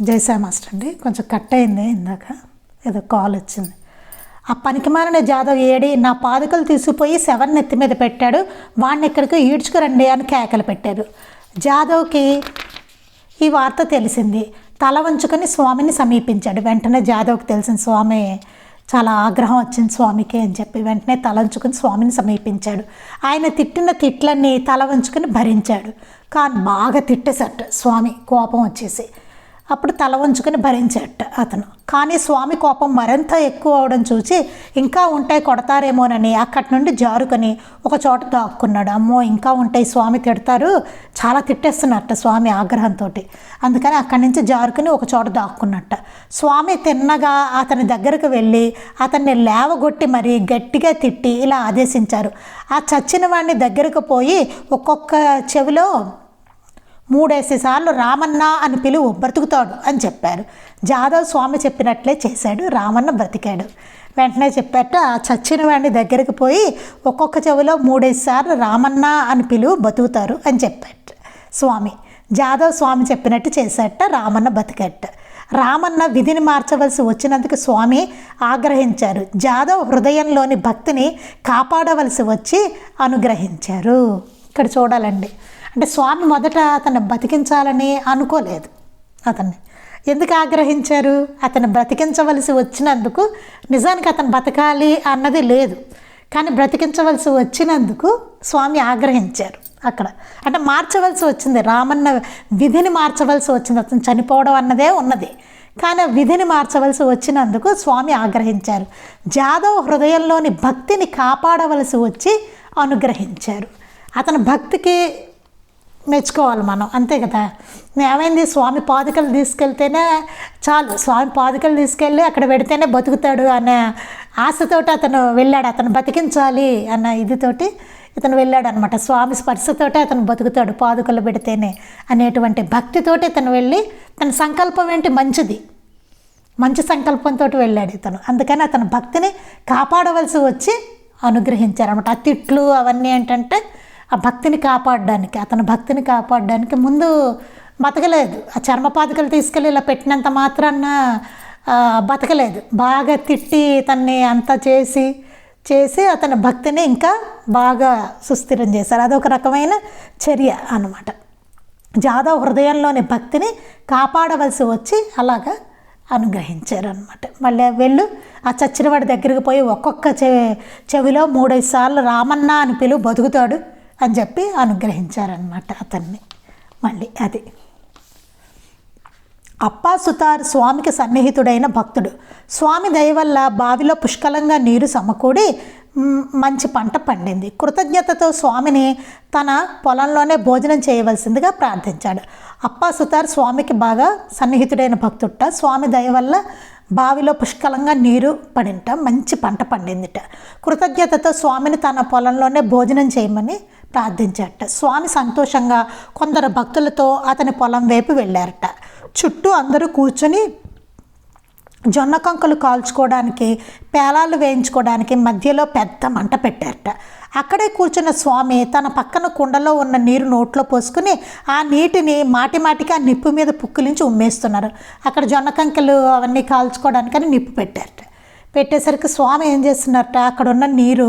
జైసా master అండి కొంచెం cut అయింది ఇందాక. ఏదో కాల్ వచ్చింది. ఆ పనికిమాలిన జాదవ్ ఏడి నా పాదుకలు తీసుకుపోయి సెవెన్ నెత్తి మీద పెట్టాడు. వాడిని ఇక్కడికి ఈడ్చుకురండి అని కేకలు పెట్టారు. జాదవ్కి ఈ వార్త తెలిసింది. తల వంచుకొని స్వామిని సమీపించాడు. వెంటనే జాదవ్కి తెలిసిన స్వామి చాలా ఆగ్రహం వచ్చింది స్వామికి అని చెప్పి వెంటనే తల వంచుకొని స్వామిని సమీపించాడు. ఆయన తిట్టిన తిట్లన్నీ తల వంచుకొని భరించాడు. కానీ బాగా తిట్టేసట స్వామి. కోపం వచ్చేసి. అప్పుడు తల వంచుకొని భరించేట అతను. కానీ స్వామి కోపం మరింత ఎక్కువ అవడం చూసి ఇంకా ఉంటాయి కొడతారేమోనని అక్కడి నుండి జారుకొని ఒక చోట దాక్కున్నాడు. అమ్మో ఇంకా ఉంటాయి స్వామి తిడతారు. చాలా తిట్టేస్తున్నట్ట స్వామి ఆగ్రహంతో అందుకని అక్కడి నుంచి జారుకొని ఒక చోట దాక్కున్నట్ట. స్వామి తిన్నగా అతని దగ్గరకు వెళ్ళి అతన్ని లేవగొట్టి మరీ గట్టిగా తిట్టి ఇలా ఆదేశించారు. ఆ చచ్చిన వాడిని దగ్గరకు పోయి ఒక్కొక్క చెవిలో మూడేసి సార్లు రామన్న అని పిలువు బ్రతుకుతాడు అని చెప్పారు. జాదవ్ స్వామి చెప్పినట్లే చేశాడు రామన్న బ్రతికాడు. వెంటనే చెప్పాట ఆ చచ్చిన వాడిని దగ్గరికి పోయి ఒక్కొక్క చెవిలో మూడేసి సార్లు రామన్న అని పిలువు బతుకుతారు అని చెప్పాట స్వామి. జాదవ్ స్వామి చెప్పినట్టు చేశాట రామన్న బతికట్ట రామన్న విధిని మార్చవలసి వచ్చినందుకు స్వామి ఆగ్రహించారు. జాదవ్ హృదయంలోని భక్తిని కాపాడవలసి వచ్చి అనుగ్రహించారు. ఇక్కడ చూడాలండి. అంటే స్వామి మొదట అతన్ని బతికించాలని అనుకోలేదు అతన్ని. ఎందుకు ఆగ్రహించారు? అతను బ్రతికించవలసి వచ్చినందుకు నిజానికి అతను బతకాలి అన్నది లేదు. కానీ బ్రతికించవలసి వచ్చినందుకు స్వామి ఆగ్రహించారు అక్కడ. అంటే మార్చవలసి వచ్చింది. రామన్న విధిని మార్చవలసి వచ్చింది. అతను చనిపోవడం అన్నదే ఉన్నది. కానీ విధిని మార్చవలసి వచ్చినందుకు స్వామి ఆగ్రహించారు. జాదవ్ హృదయంలోని భక్తిని కాపాడవలసి వచ్చి అనుగ్రహించారు. అతని భక్తికి మెచ్చుకోవాలి మనం. అంతే కదా? ఏమైంది? స్వామి పాదుకలు తీసుకెళ్తేనే చాలు. స్వామి పాదుకలు తీసుకెళ్ళి అక్కడ పెడితేనే బతుకుతాడు అనే ఆశతోటి అతను వెళ్ళాడు. అతను బతికించాలి అన్న ఇదితోటి ఇతను వెళ్ళాడు అనమాట స్వామి స్పర్శతోటే అతను బతుకుతాడు పాదుకలు పెడితేనే అనేటువంటి భక్తితోటి ఇతను వెళ్ళి తన సంకల్పం ఏంటి? మంచిది. మంచి సంకల్పంతో వెళ్ళాడు ఇతను. అందుకని అతని భక్తిని కాపాడవలసి వచ్చి అనుగ్రహించారనమాట. ఆ తిట్లు అవన్నీ ఏంటంటే ఆ భక్తిని కాపాడడానికి అతని భక్తిని కాపాడడానికి ముందు బతకలేదు. ఆ చర్మపాదుకలు తీసుకెళ్ళి ఇలా పెట్టినంత మాత్రాన బతకలేదు. బాగా తిట్టి తన్ని అంతా చేసి చేసి అతని భక్తిని ఇంకా బాగా సుస్థిరం చేశారు. అదొక రకమైన చర్య అన్నమాట. జాదవ్ హృదయంలోని భక్తిని కాపాడవలసి వచ్చి అలాగా అనుగ్రహించారనమాట మళ్ళీ వెళ్ళు ఆ చచ్చినవాడి దగ్గరికి పోయి ఒక్కొక్క చె చెవిలో మూడైదు సార్లు రామన్న అని పిలువు బతుకుతాడు. అని చెప్పి అనుగ్రహించారనమాట అతన్ని. మళ్ళీ అది. అప్పా సుతార్ స్వామికి సన్నిహితుడైన భక్తుడు. స్వామి దయ వల్ల బావిలో పుష్కలంగా నీరు సమకూడి మంచి పంట పండింది. కృతజ్ఞతతో స్వామిని తన పొలంలోనే భోజనం చేయవలసిందిగా ప్రార్థించాడు. అప్పా సుతార్ స్వామికి బాగా సన్నిహితుడైన భక్తుట. స్వామి దయ వల్ల బావిలో పుష్కలంగా నీరు పడింట మంచి పంట పండిందిట. కృతజ్ఞతతో స్వామిని తన పొలంలోనే భోజనం చేయమని ప్రార్థించారట స్వామి సంతోషంగా కొందరు భక్తులతో అతని పొలం వైపు వెళ్ళారట. చుట్టూ అందరూ కూర్చొని జొన్న కంకులు కాల్చుకోవడానికి పేలాలు వేయించుకోవడానికి మధ్యలో పెద్ద మంట పెట్టారట. అక్కడే కూర్చున్న స్వామి తన పక్కన కుండలో ఉన్న నీరు నోట్లో పోసుకుని ఆ నీటిని మాటిమాటికి ఆ నిప్పు మీద పుక్కిలించి ఉమ్మేస్తున్నారు. అక్కడ జొన్న కంకులు అవన్నీ కాల్చుకోవడానికని నిప్పు పెట్టారట. పెట్టేసరికి స్వామి ఏం చేస్తున్నారట అక్కడ ఉన్న నీరు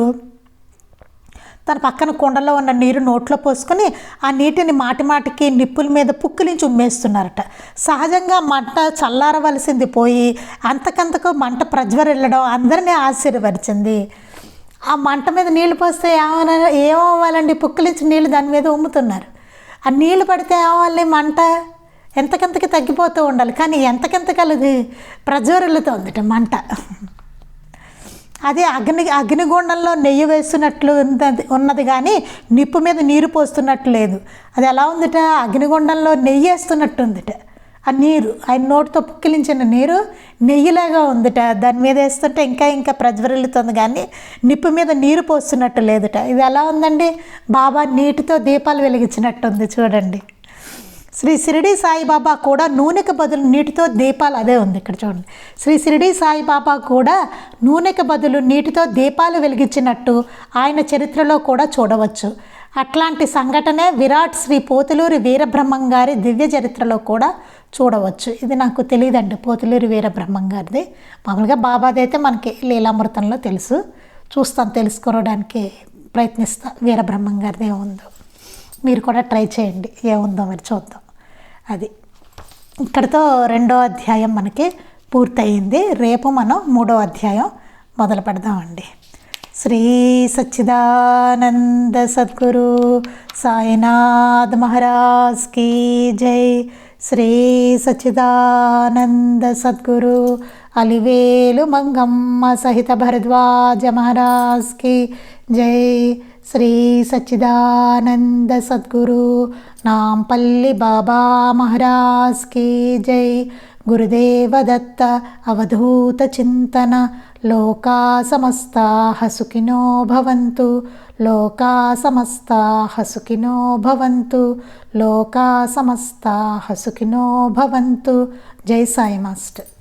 తన పక్కన కుండలో ఉన్న నీరు నోట్లో పోసుకొని ఆ నీటిని మాటిమాటికి నిప్పుల మీద పుక్కిలించి ఉమ్మేస్తున్నారట. సహజంగా మంట చల్లారవలసింది పోయి అంతకంతకు మంట ప్రజ్వరిల్లడం అందరినీ ఆశ్చర్యపరిచింది ఆ మంట మీద నీళ్ళు పోస్తే ఏమైనా ఏమవ్వాలండి? పుక్కిలించి నీళ్ళు దాని మీద ఉమ్ముతున్నారు. ఆ నీళ్ళు పడితే ఏమవ్వాలి మంట? ఎంతకెంతకి తగ్గిపోతూ ఉండాలి. కానీ ఎంతకెంతకలు అది ప్రజ్వరిల్లుతోందిట మంట. అదే అగ్ని అగ్నిగుండంలో నెయ్యి వేస్తున్నట్లు ఉన్నది ఉన్నది కానీ నిప్పు మీద నీరు పోస్తున్నట్టు లేదు. అది ఎలా ఉందిట? అగ్నిగుండంలో నెయ్యి వేస్తున్నట్టు ఉందిట ఆ నీరు ఆయన నోటితో పుక్కిలించిన నీరు నెయ్యిలాగా ఉందిట. దాని మీద వేస్తుంటే ఇంకా ఇంకా ప్రజ్వరిల్లుతుంది కానీ నిప్పు మీద నీరు పోస్తున్నట్టు లేదుట. ఇది ఎలా ఉందండి? బాబా నీటితో దీపాలు వెలిగించినట్టుంది చూడండి. శ్రీ షిరిడి సాయిబాబా కూడా నూనెకి బదులు నీటితో దీపాలు అదే ఉంది ఇక్కడ చూడండి. శ్రీ షిరిడి సాయిబాబా కూడా నూనెకి బదులు నీటితో దీపాలు వెలిగించినట్టు ఆయన చరిత్రలో కూడా చూడవచ్చు. అట్లాంటి సంఘటనే విరాట్ శ్రీ పోతులూరి వీరబ్రహ్మం గారి దివ్య చరిత్రలో కూడా చూడవచ్చు. ఇది నాకు తెలియదండి పోతులూరి వీరబ్రహ్మం గారిది. మామూలుగా బాబాది అయితే మనకి లీలామృతంలో తెలుసు. చూస్తాను తెలుసుకోవడానికి ప్రయత్నిస్తాను వీరబ్రహ్మం గారిది ఏముందో. మీరు కూడా ట్రై చేయండి. ఏముందో మరి చూద్దాం. అది. ఇక్కడతో రెండో అధ్యాయం మనకి పూర్తయింది. రేపు మనం మూడో అధ్యాయం మొదలు పెడదామండి. శ్రీ సచ్చిదానంద సద్గురు సాయినాథ్ మహారాజ్ కీ జై. శ్రీ సచ్చిదానంద సద్గురు అలివేలు మంగమ్మ సహిత భరద్వాజ మహారాజ్ కీ జై. శ్రీ సచ్చిదానంద సద్గురు నాంపల్లి బాబా మహారాజ్ కీ జై. గురుదేవ దత్త అవధూత చింతన లోకా సమస్తా హసుకినో భవంతు లోకా సమస్తా హసుకినో భవంతు లోకా సమస్తా హసుకినో భవంతు. జై సాయి మాస్టర్.